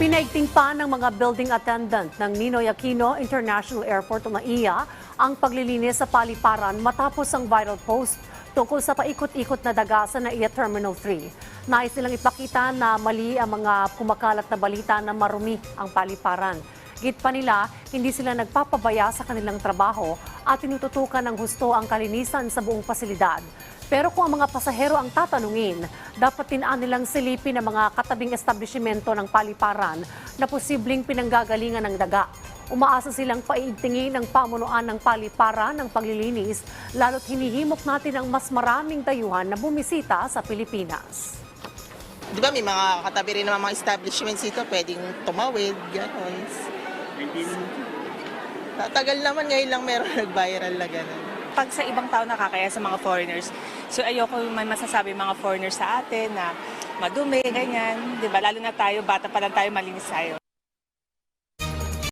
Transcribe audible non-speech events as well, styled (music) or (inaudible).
Pinaigting ng mga building attendant ng Ninoy Aquino International Airport o NAIA ang paglilinis sa paliparan matapos ang viral post tungkol sa paikot-ikot na daga sa NAIA Terminal 3. Nais nilang ipakita na mali ang mga kumakalat na balita na marumi ang paliparan. Git pa nila, hindi sila nagpapabaya sa kanilang trabaho at tinututukan ng husto ang kalinisan sa buong pasilidad. Pero kung ang mga pasahero ang tatanungin, dapat tinaan nilang silipin ang mga katabing establishmento ng paliparan na posibleng pinanggagalingan ng daga. Umaasa silang paiigtingin ng pamunuan ng paliparan ng paglilinis, lalo't hinihimok natin ang mas maraming dayuhan na bumisita sa Pilipinas. Di ba may mga katabi rin naman mga establishments dito, pwedeng tumawid, gano'n. Tagal naman, ngayon lang meron (laughs) nag-viral na gano'n. pag sa ibang tao nakakaya sa mga foreigners. So ayoko man masasabi mga foreigners sa atin na madumi, ganyan. Di ba? Lalo na tayo, bata pa lang tayo, malinis tayo.